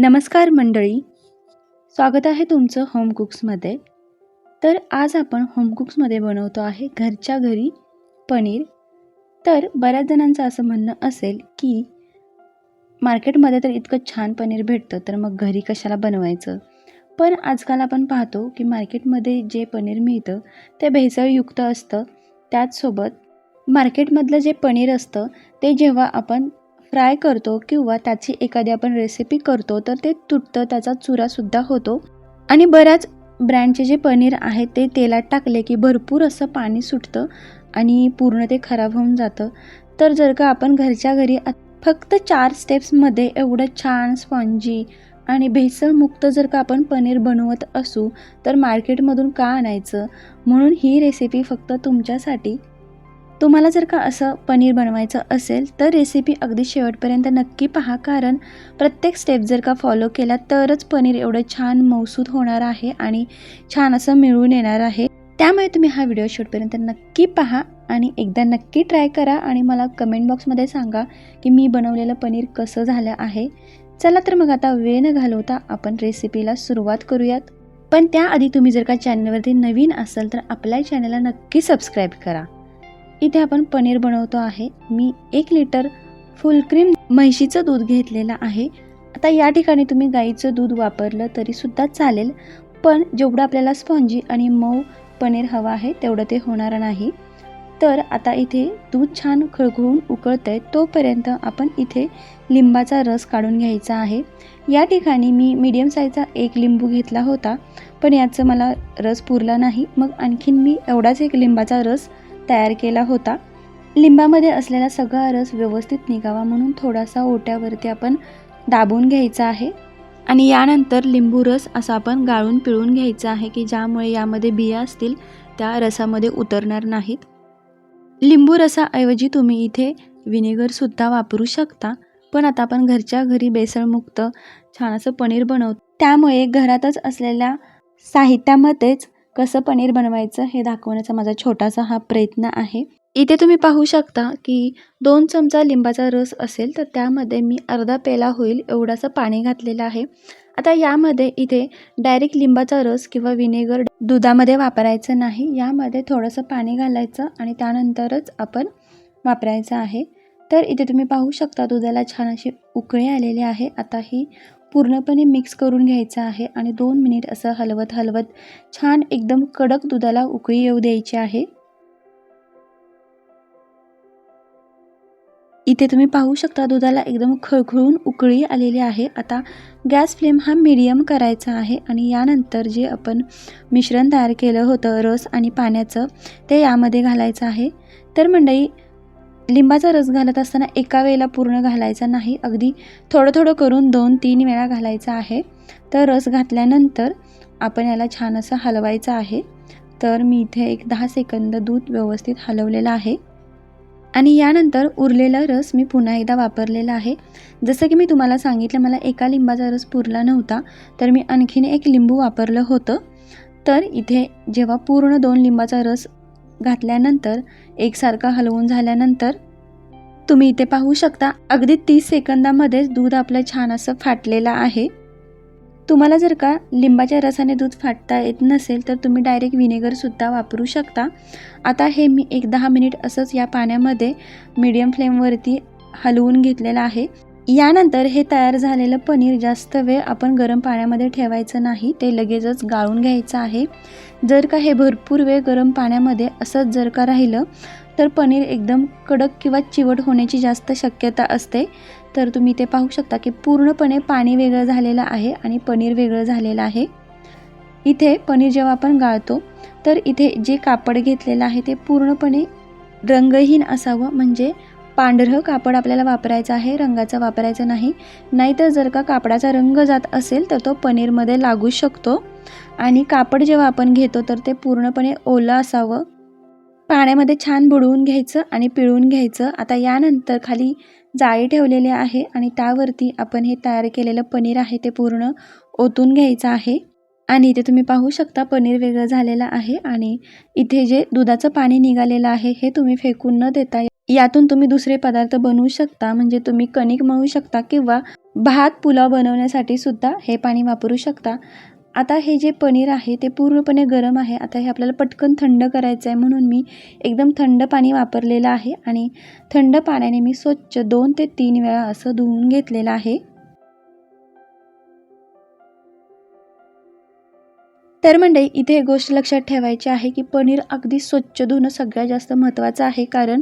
नमस्कार मंडळी. स्वागत आहे तुमचं होम कुक्समध्ये तर आज आपण होम कुक्समध्ये बनवतो आहे घरच्या घरी पनीर. तर बऱ्याच जणांचं असं म्हणणं असेल की मार्केटमध्ये तर इतकं छान पनीर भेटतं तर मग घरी कशाला बनवायचं? पण आजकाल आपण पाहतो की मार्केटमध्ये जे पनीर मिळतं ते भेसळयुक्त असतं. त्याचसोबत मार्केटमधलं जे पनीर असतं ते जेव्हा आपण फ्राय करतो किंवा त्याची एखादी आपण रेसिपी करतो तर ते तुटतं त्याचा चुरासुद्धा होतो. आणि बऱ्याच ब्रँडचे जे पनीर आहे ते तेलात टाकले की भरपूर असं पाणी सुटतं आणि पूर्ण ते खराब होऊन जातं. तर जर का आपण घरच्या घरी फक्त चार स्टेप्समध्ये एवढं छान स्पॉन्जी आणि भेसळमुक्त जर का आपण पनीर बनवत असू तर मार्केटमधून का आणायचं? म्हणून ही रेसिपी फक्त तुमच्यासाठी तुम्हाला जर का असं पनीर बनवायचं असेल तर रेसिपी अगदी शेवटपर्यंत नक्की पहा. कारण प्रत्येक स्टेप जर का फॉलो केला तरच पनीर एवढं छान मौसूद होणार आहे आणि छान असं मिळून येणार आहे. त्यामुळे तुम्ही हा व्हिडिओ शेवटपर्यंत नक्की पहा आणि एकदा नक्की ट्राय करा आणि मला कमेंट बॉक्समध्ये सांगा की मी बनवलेलं पनीर कसं झालं आहे. चला तर मग आता वेळ न घालवता आपण रेसिपीला सुरुवात करूयात. पण त्याआधी तुम्ही जर का चॅनलवरती नवीन असाल तर आपल्या चॅनलला नक्की सबस्क्राईब करा. इथे आपण पनीर बनवतो आहे. मी एक लिटर फुल क्रीम म्हैशीचं दूध घेतलेलं आहे. आता या ठिकाणी तुम्ही गाईचं दूध वापरलं तरीसुद्धा चालेल. पण जेवढं आपल्याला स्पॉन्जी आणि मऊ पनीर हवं आहे तेवढं ते होणार नाही. तर आता इथे दूध छान खळखळून उकळतं आहे तोपर्यंत आपण इथे लिंबाचा रस काढून घ्यायचा आहे. या ठिकाणी मी मीडियम साईजचा एक लिंबू घेतला होता. पण याचं मला रस पुरला नाही. मग आणखीन मी एवढाच एक लिंबाचा रस तयार केला होता. लिंबामध्ये असलेला सगळा रस व्यवस्थित निघावा म्हणून थोडासा ओट्यावरती आपण दाबून घ्यायचा आहे. आणि यानंतर लिंबू रस असा आपण गाळून पिळून घ्यायचा आहे की ज्यामुळे यामध्ये बिया असतील त्या रसामध्ये उतरणार नाहीत. लिंबू रसाऐवजी तुम्ही इथे व्हिनेगरसुद्धा वापरू शकता पण आता आपण घरच्या घरी बेसळमुक्त छान असं पनीर बनवतो. त्यामुळे घरातच असलेल्या साहित्यामध्येच कसं पनीर बनवायचं हे दाखवण्याचा माझा छोटासा हा प्रयत्न आहे. इथे तुम्ही पाहू शकता की दोन चमचा लिंबाचा रस असेल तर त्यामध्ये मी अर्धा पेला होईल एवढासं पाणी घातलेलं आहे. आता यामध्ये इथे डायरेक्ट लिंबाचा रस किंवा विनेगर दुधामध्ये वापरायचं नाही. यामध्ये थोडंसं पाणी घालायचं आणि त्यानंतरच आपण वापरायचं आहे. तर इथे तुम्ही पाहू शकता दुधाला छान अशी उकळी आलेली आहे. आता ही पूर्णपणे मिक्स करून घ्यायचं आहे आणि दोन मिनिट असं हलवत हलवत छान एकदम कडक दुधाला उकळी येऊ द्यायची आहे. इथे तुम्ही पाहू शकता दुधाला एकदम खळखळून उकळी आलेली आहे. आता गॅस फ्लेम हा मीडियम करायचा आहे आणि यानंतर जे आपण मिश्रण तयार केलं होतं रस आणि पाण्याचं ते यामध्ये घालायचं आहे. तर मंडळी लिंबाचा रस घालत असताना एका वेळेला पूर्ण घालायचा नाही. अगदी थोडं थोडं करून दोन तीन वेळा घालायचा आहे. तर रस घातल्यानंतर आपण याला छान असं हलवायचं आहे. तर मी इथे एक दहा सेकंद दूध व्यवस्थित हलवलेलं आहे. आणि यानंतर उरलेला रस मी पुन्हा एकदा वापरलेला आहे. जसं की मी तुम्हाला सांगितलं मला एका लिंबाचा रस पुरला नव्हता तर मी आणखीन एक लिंबू वापरलं होतं. तर इथे जेव्हा पूर्ण दोन लिंबाचा रस घातल्यानंतर एकसारखा हलवून झाल्यानंतर तुम्ही इथे पाहू शकता अगदी तीस सेकंदामध्येच दूध आपलं छान असं फाटलेलं आहे. तुम्हाला जर का लिंबाच्या रसाने दूध फाटता येत नसेल तर तुम्ही डायरेक्ट विनेगरसुद्धा वापरू शकता. आता हे मी एक दहा मिनिट असंच या पाण्यामध्ये मीडियम फ्लेमवरती हलवून घेतलेलं आहे. यानंतर हे तयार झालेलं पनीर जास्त वेळ आपण गरम पाण्यामध्ये ठेवायचं नाही ते लगेचच गाळून घ्यायचं आहे. जर का हे भरपूर वेळ गरम पाण्यामध्ये असंच जर का राहिलं तर पनीर एकदम कडक किंवा चिवट होण्याची जास्त शक्यता असते. तर तुम्ही ते पाहू शकता की पूर्णपणे पाणी वेगळं झालेलं आहे आणि पनीर वेगळं झालेलं आहे. इथे पनीर जेव्हा आपण गाळतो तर इथे जे कापड घेतलेलं आहे ते पूर्णपणे रंगहीन असावं म्हणजे पांढरं कापड आपल्याला वापरायचं आहे रंगाचं वापरायचं नाही. नाहीतर जर का कापडाचा रंग जात असेल तर तो पनीरमध्ये लागू शकतो. आणि कापड जेव्हा आपण घेतो तर ते पूर्णपणे ओलं असावं. पाण्यामध्ये छान बुडवून घ्यायचं आणि पिळून घ्यायचं. आता यानंतर खाली जाळी ठेवलेली आहे आणि त्यावरती आपण हे तयार केलेलं पनीर आहे ते पूर्ण ओतून घ्यायचं आहे. आणि इथे तुम्ही पाहू शकता पनीर वेगळं झालेलं आहे आणि इथे जे दुधाचं पाणी निघालेलं आहे हे तुम्ही फेकून न देता यातून तुम्ही दुसरे पदार्थ बनवू शकता. म्हणजे तुम्ही कणिक मळू शकता किंवा भात पुलाव बनवण्यासाठी सुद्धा हे पाणी वापरू शकता. आता हे जे पनीर आहे ते पूर्णपणे गरम आहे. आता हे आपल्याला पटकन थंड करायचं आहे म्हणून मी एकदम थंड पाणी वापरलेलं आहे. आणि थंड पाण्याने मी स्वच्छ दोन ते तीन वेळा असं धुवून घेतलेलं आहे. तर मंडळी इथे एक गोष्ट लक्षात ठेवायची आहे की पनीर अगदी स्वच्छ धुणं सगळ्यात जास्त महत्त्वाचं आहे. कारण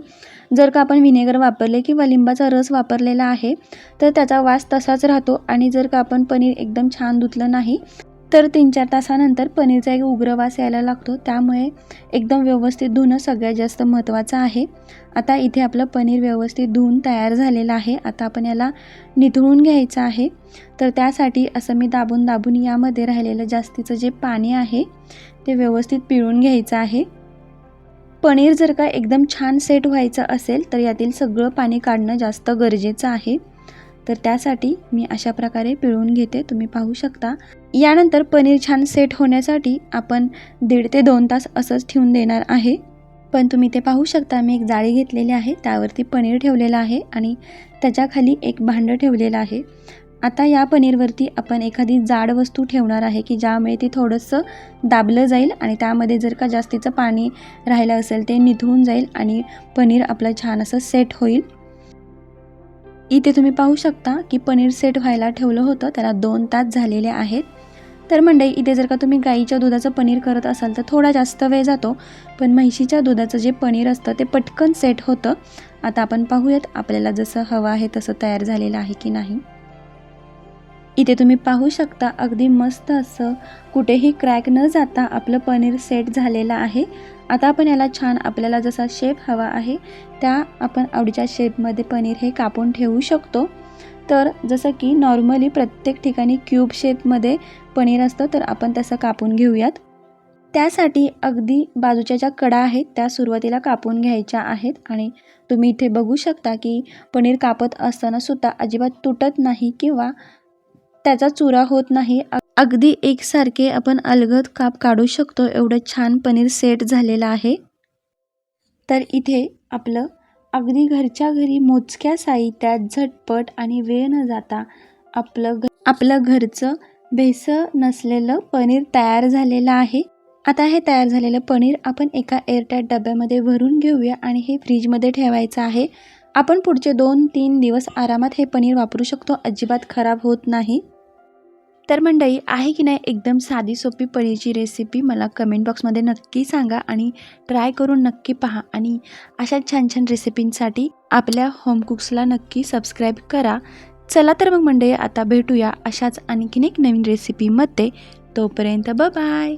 जर का आपण व्हिनेगर वापरले किंवा लिंबाचा रस वापरलेला आहे तर त्याचा वास तसाच राहतो. आणि जर का आपण पनीर एकदम छान धुतलं नाही तर तीन चार तासानंतर पनीरचा एक उग्र वास यायला लागतो. त्यामुळे एकदम व्यवस्थित धुणं सगळ्यात जास्त महत्त्वाचं आहे. आता इथे आपलं पनीर व्यवस्थित धुवून तयार झालेलं आहे. आता आपण याला निथळून घ्यायचं आहे. तर त्यासाठी असं मी दाबून दाबून यामध्ये राहिलेलं जास्तीचं जे पाणी आहे ते व्यवस्थित पिळून घ्यायचं आहे. पनीर जर का एकदम छान सेट व्हायचं असेल तर यातील सगळं पाणी काढणं जास्त गरजेचं आहे. तर त्यासाठी मी अशा प्रकारे पिळून घेते. तुम्ही पाहू शकता. यानंतर पनीर छान सेट होण्यासाठी आपण दीड ते दोन तास असंच ठेवून देणार आहे. पण तुम्ही ते पाहू शकता मी एक जाळी घेतलेली आहे. त्यावरती पनीर ठेवलेलं आहे आणि त्याच्याखाली एक भांडं ठेवलेलं आहे. आता या पनीरवरती आपण एखादी जाड वस्तू ठेवणार आहे की ज्यामुळे ते थोडंसं दाबलं जाईल आणि त्यामध्ये जर का जास्तीचं पाणी राहिलं असेल ते निथळून जाईल आणि पनीर आपलं छान असं सेट होईल. इथे तुम्ही पाहू शकता की पनीर सेट व्हायला ठेवलं होतं त्याला दोन तास झालेले आहेत. तर मंडई इथे जर का तुम्ही गाईच्या दुधाचं पनीर करत असाल तर थोडा जास्त वेळ जातो पण म्हैशीच्या दुधाचं जे पनीर असतं ते पटकन सेट होतं. आता आपण पाहूयात आपल्याला जसं हवं आहे तसं तयार झालेलं आहे की नाही. इथे तुम्ही पाहू शकता अगदी मस्त असं कुठेही क्रॅक न जाता आपलं पनीर सेट झालेलं आहे. आता आपण याला छान आपल्याला जसा शेप हवा आहे त्या आपण आवडीच्या शेपमध्ये पनीर हे कापून ठेवू शकतो. तर जसं की नॉर्मली प्रत्येक ठिकाणी क्यूब शेपमध्ये पनीर असतं तर आपण तसं कापून घेऊयात. त्यासाठी अगदी बाजूच्या ज्या कडा आहेत त्या सुरुवातीला कापून घ्यायच्या आहेत. आणि तुम्ही इथे बघू शकता की पनीर कापत असताना सुद्धा अजिबात तुटत नाही किंवा त्याचा चुरा होत नाही. अगदी एकसारखे आपण अलगद काप काढू शकतो एवढं छान पनीर सेट झालेलं आहे. तर इथे आपलं अगदी घरच्या घरी मोजक्या साहित्यात झटपट आणि वेळ न जाता आपलं घ आपलं घरचं भेसळ नसलेलं पनीर तयार झालेलं आहे. आता हे तयार झालेलं पनीर आपण एका एअरटाईट डब्यामध्ये भरून घेऊया आणि हे फ्रीजमध्ये ठेवायचं आहे. आपण पुढचे दोन तीन दिवस आरामात हे पनीर वापरू शकतो अजिबात खराब होत नाही. तर मंडळी आहे की नाही एकदम साधी सोपी पळीची रेसिपी मला कमेंट बॉक्समध्ये नक्की सांगा आणि ट्राय करून नक्की पहा आणि अशा छान छान रेसिपींसाठी आपल्या होम कुक्सला नक्की सबस्क्राईब करा. चला तर मग मंडळी आता भेटूया अशाच आणखीन एक नवीन रेसिपीमध्ये तोपर्यंत ब बाय